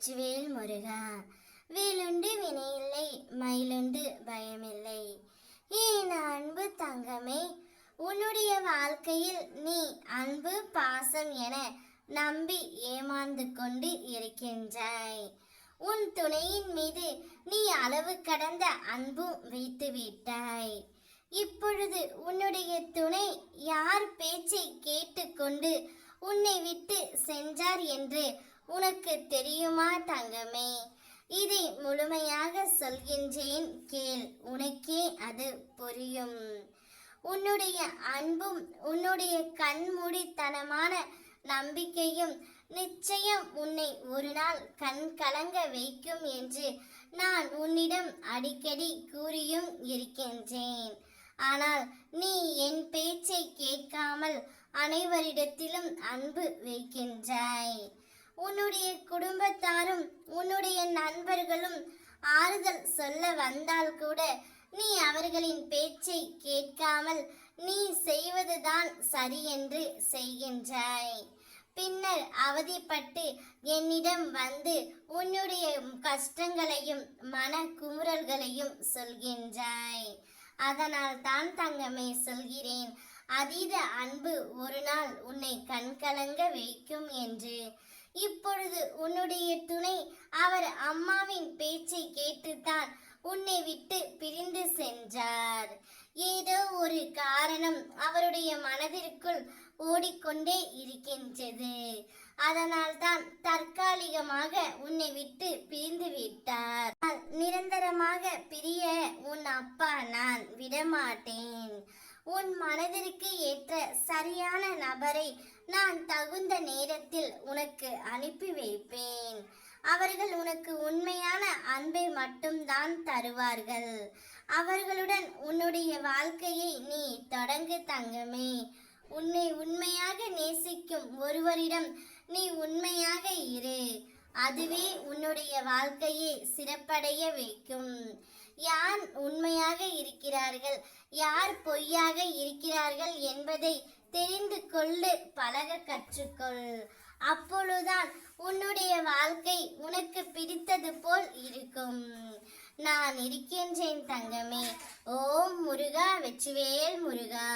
வெற்றிவேல் முருகா. வேலுண்டு வினையில்லை மயிலுண்டு பயமில்லை. ஏன் அன்பு தங்கமே உன்னுடைய வாழ்க்கையில் நீ அன்பு பாசம் என நம்பி ஏமாந்து கொண்டு இருக்கின்றாய். உன் துணையின் மீது நீ அளவு கடந்த அன்பும் வைத்து விட்டாய். இப்பொழுது உன்னுடைய துணை யார் பேச்சை கேட்டுக்கொண்டு உன்னை விட்டு சென்றார் என்று உனக்கு தெரியுமா தங்கமே? இதை முழுமையாக சொல்கின்றேன் கேள் உனக்கே அது புரியும். உன்னுடைய அன்பும் உன்னுடைய கண்மூடித்தனமான நம்பிக்கையும் நிச்சயம் உன்னை ஒரு நாள் கண் கலங்க வைக்கும் என்று நான் உன்னிடம் அடிக்கடி கூறியும் இருக்கின்றேன். ஆனால் நீ என் பேச்சை கேட்காமல் அனைவரிடத்திலும் அன்பு வைக்கின்றாய். உன்னுடைய குடும்பத்தாரும் உன்னுடைய நண்பர்களும் ஆறுதல் சொல்ல வந்தால் கூட நீ அவர்களின் பேச்சை கேட்காமல் நீ செய்வதுதான் சரி என்று செய்கின்றாய். பின்னர் அவதிப்பட்டு என்னிடம் வந்து உன்னுடைய கஷ்டங்களையும் மன குமுறல்களையும் சொல்கின்றாய். அதனால் தான் தங்கமே சொல்கிறேன் அதீத அன்பு ஒரு நாள் உன்னை கண்கலங்க வைக்கும் என்று. இப்பொழுது உன்னுடைய துணை அவர் அம்மாவின் பேச்சை கேட்டுத்தான் உன்னை விட்டு பிரிந்து சென்றார். ஏதோ ஒரு காரணம் அவருடைய மனதிற்குள் ஓடிக்கொண்டே இருக்கின்றது. அதனால் தான் தற்காலிகமாக உன்னை விட்டு பிரிந்து விட்டார். ஆனால் நிரந்தரமாக பிரிய உன் அப்பா நான் விடமாட்டேன். உன் மனதிற்கு ஏற்ற சரியான நபரை நான் தகுந்த நேரத்தில் உனக்கு அனுப்பி வைப்பேன். அவர்கள் உனக்கு உண்மையான அன்பை மட்டும்தான் தருவார்கள். அவர்களுடன் உன்னுடைய வாழ்க்கையை நீ தொடங்கு தங்கமே. உன்னை உண்மையாக நேசிக்கும் ஒருவரிடம் நீ உண்மையாக இரு. அதுவே உன்னுடைய வாழ்க்கையை சிறப்படைய வைக்கும். யார் உண்மையாக இருக்கிறார்கள்? யார் பொய்யாக இருக்கிறார்கள் என்பதை தெரிந்து கொள்ளு பழக கற்றுக்கொள். அப்பொழுதுதான் உன்னுடைய வாழ்க்கை உனக்கு பிடித்தது போல் இருக்கும். நான் இருக்கின்றேன் தங்கமே. ஓம் முருகா வெற்றிவேல் முருகா.